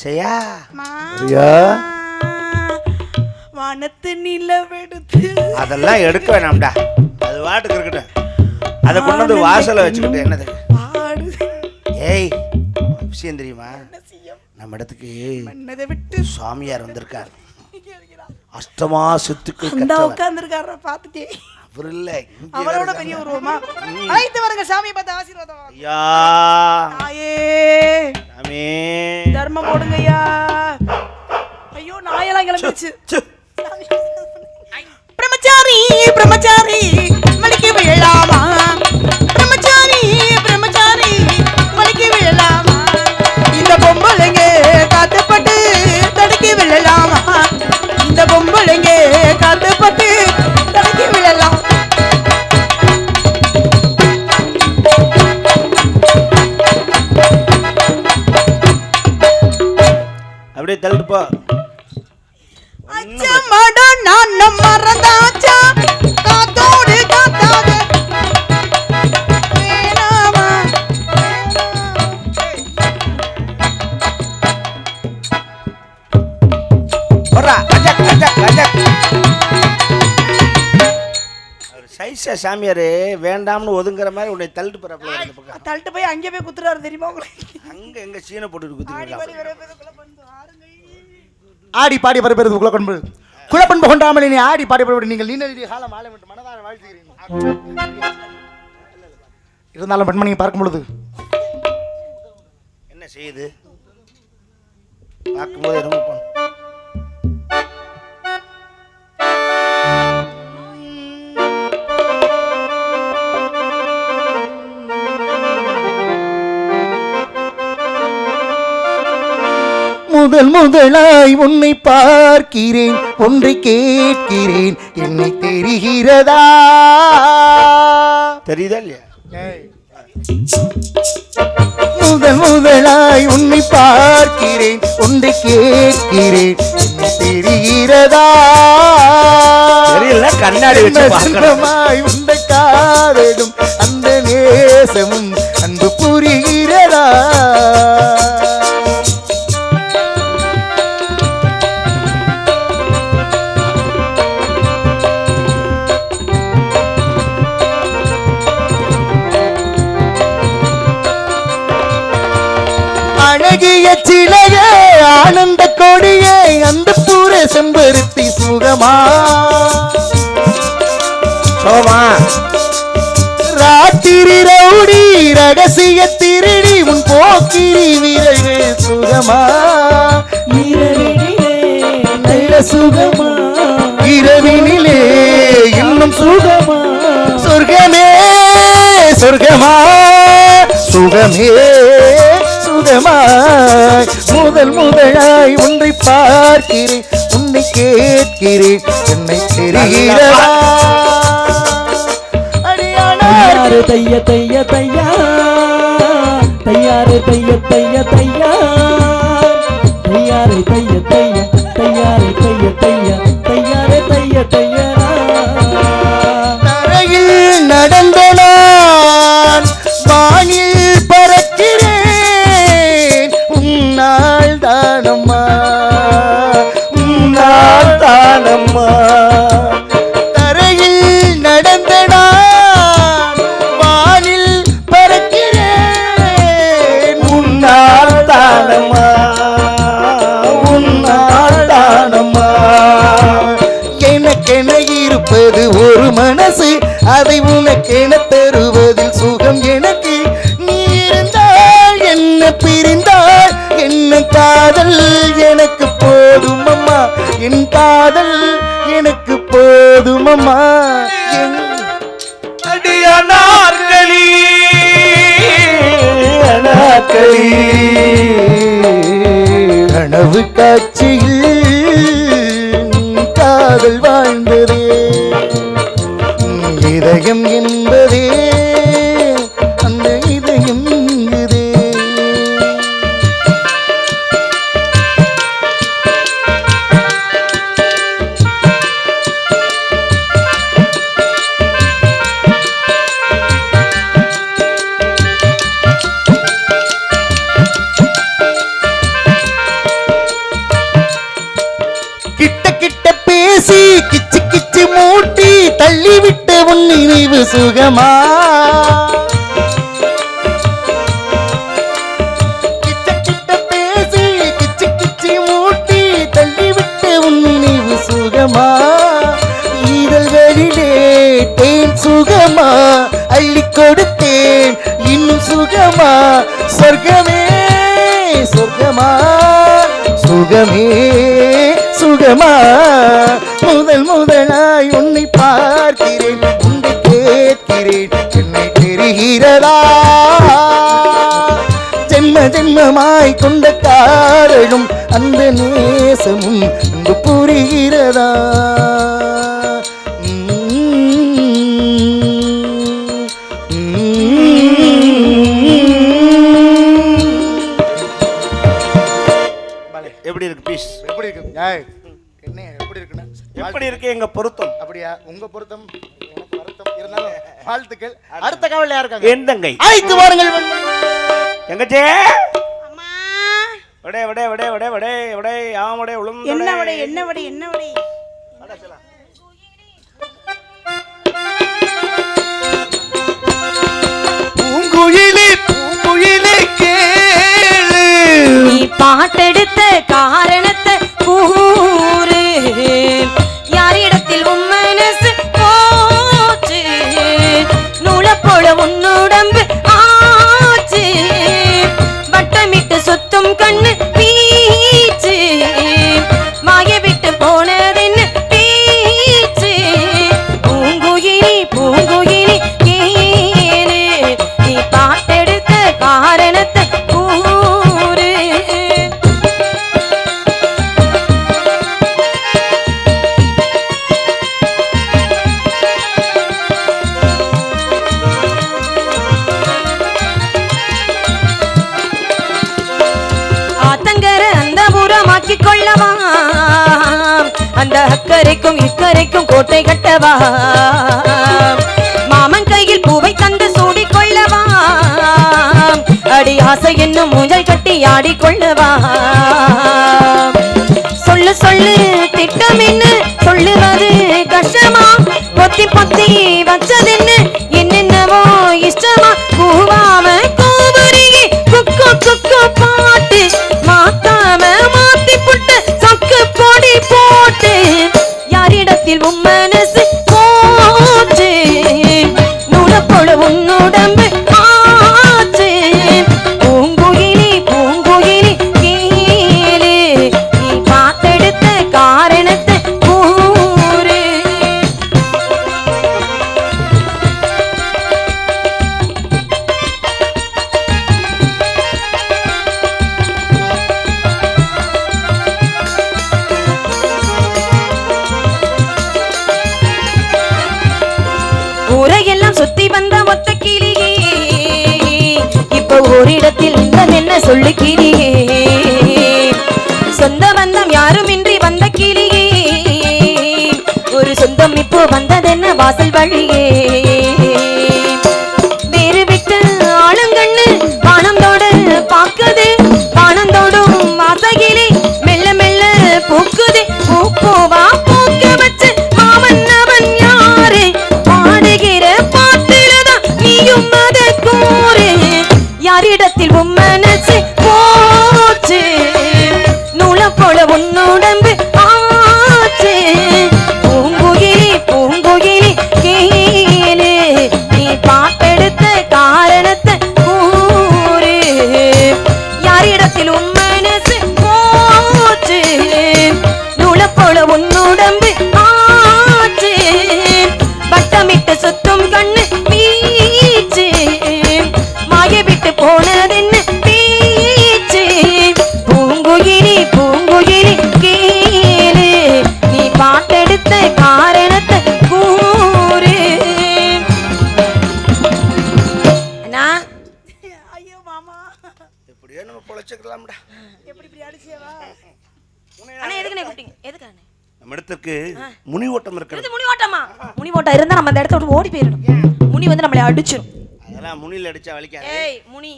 செய்யா வானத்து நிலவெடுத்து அதெல்லாம் எடுக்க வேணாம்டா. அது வாட்டுக்கு இருக்கட்டும். அதை கொண்டு வந்து வாசலை வச்சுக்கிட்டு என்னது? ஏய் விஷயம் தெரியுமா? நம்ம இடத்துக்கு விட்டு. சுவாமியார் வந்திருக்கார். அஷ்டமா கற்றவர் உட்கார்ந்துருக்கார பார்த்துட்டே. அவர் இல்ல அவரோட. பெரிய உருவமா? அழைத்து வருங்க சாமியை பார்த்து ஆசீர்வாதம் ஐயா. தாயே. சாமி தர்மம் போடுங்க ஐயா ஐயோ நாயெல்லாம் கிளம்பிடுச்சு. ச்சு. பிரம்மச்சாரி பிரம்மச்சாரி. அப்படியே தள்ளிட்டு போ நான் மறந்தாச்சா? காத்தோடு சைஸா சாமியார் வேண்டாம்னு ஒதுங்குற மாதிரி உன்னை தள்ளிட்டு பக்கம் தள்ளிட்டு போய் அங்கே போய் குத்துறாரு தெரியுமா உங்களுக்கு? அங்க எங்க சீனை போட்டு குத்துக்கிறீங்களா ஆடி பாடி பரப்பெறது குலப்பண்பு குலப்பண்பு கொண்டாமல் நீ ஆடி பாடி பரப்பு நீங்கள் நீண்ட காலம் வாழ வேண்டும். மனதார வாழ்த்துகிறீங்க இருந்தாலும் பெண்மணியை பார்க்கும் பொழுது. என்ன செய்யுது? பார்க்கும்போது என்னமோ முதல் முதலாய் உன்னை பார்க்கிறேன் ஒன்றை கேட்கிறேன். என்னை தெரிகிறதா? தெரியுதா இல்லையா? முதல் முதலாய் உன்னை பார்க்கிறேன் ஒன்றை கேட்கிறேன். என்னை தெரிகிறதா? தெரியல கண்ணாடி செல்வமாய் உண்ட காதலும் அந்த நேசமும் அன்பு புரிகிறதா அழகிய சிலையே ஆனந்த கொடியே அந்த பூர செம்பருத்தி சுகமா? சோமா. ராத்திரி ரவுடி ரகசிய திருடி உன் போக்கிரி வீரர்கள் சுகமா? நல்ல சுகமா? இரவினிலே இன்னும் சுகமா? சொர்க்கமே சொர்க்கமா சுகமே. சுகமா முதல் முதலாய் ஒன்றை பார்க்கிறேன் உன்னை கேட்கிறேன் என்னை தெரிகிறதா? தைய தைய தையா தையாறு தைய தைய தையா. என்ன பிரிந்தால் என்ன காதல் எனக்கு போதும் அம்மா. என் காதல் எனக்கு போதும் அம்மா. என் அனாக்களி கனவு காட்சியில் காதல் நினைவு சுகமா? இதழ்களிலே தேன் சுகமா? அள்ளி கொடுத்தேன் இன்னும் சுகமா? சொர்க்கமே சொர்க்கமா? சுகமே சுகமா? முதல் முதலாய் உன்னை பார்க்கிறேன். கேட்கிறேன். என்னை தெரிகிறதா? ஜென்ம ஜென்மமாய் கொண்ட காரணம் அந்த நேசமும் இங்கு புரிகிறதா? எப்படி இருக்கு பீஸ் எப்படி இருக்கு? என்ன எப்படி இருக்குன்னு? எப்படி இருக்கு எங்க பொருத்தம்? அப்படியா? உங்க பொருத்தம்? வாழ்த்துக்கள். அடுத்த காவல் யாருக்காங்க என் தங்கை. அழைத்து வாருங்கள். எங்கச்சே அம்மா. விடே விடே விடே விடே விடே விடே ஆமடே உளுந்து என்ன வடை என்ன வடை என்ன வடை? பூங்குயிலே பூங்குயிலே கேளு. நீ பாட்டெடுத்த அந்த அக்கறைக்கும் இக்கரைக்கும் கோட்டை கட்டவா? மாமன் கையில் பூவை தந்து சூடி கொள்ளவா அடி ஆசை என்னும் மூஞ்சல் கட்டி ஆடி கொள்ளவா சொல்லு சொல்லு திட்டம் என்ன சொல்லுவது கஷ்டமா? பொத்தி பொத்தி வச்சதென்ன என்னென்னவோ இஷ்டமா? கூவாம கூவுறியே குக்கு குக்கு பாட்டு ஓரிடத்தில் ஓரிடத்தில் என்ன சொல்லு கிளியே சொந்த பந்தம் யாருமின்றி வந்த கிளியே? ஒரு சொந்தம் இப்போ வந்ததென்ன வாசல் வழியே? அண்ணா எதுக்குண்ணே கூப்பிட்டீங்க? எதுக்கு அண்ணே நம்ம இடத்துக்கு முனி ஓட்டம் இருக்கிறது. முனி ஓட்டமா முனி ஓட்டம் இருந்தா நம்ம அந்த இடத்த விட்டு ஓடி போயிடணும். முனி வந்து நம்மளை அடிச்சிரும். அதெல்லாம் முனியில் அடிச்சா வலிக்காது. ஏய் முனி.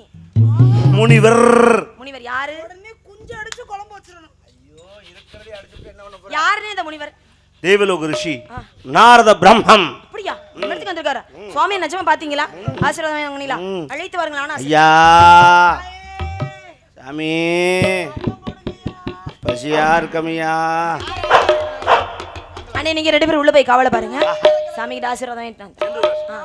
முனிவர். முனிவர் யாரு? உடனே குஞ்சு அடிச்சு குழம்பு வச்சிடணும். யாருன்னு இந்த முனிவர்? தேவலோக ரிஷி நாரத பிரம்மம். அப்படியா? நம்ம இடத்துக்கு வந்திருக்காரு? சுவாமி நிஜமா பாத்தீங்களா? ஆசீர்வாதம் அழைத்து வாருங்களா ஐயா. சாமி. பசியா இருக்கமையா அண்ணே நீங்க ரெண்டு பேரும் உள்ள போய் கவலை பாருங்க. சாமிக்கு ஆசீர்வாதம் வாங்கிட்டு ஆ.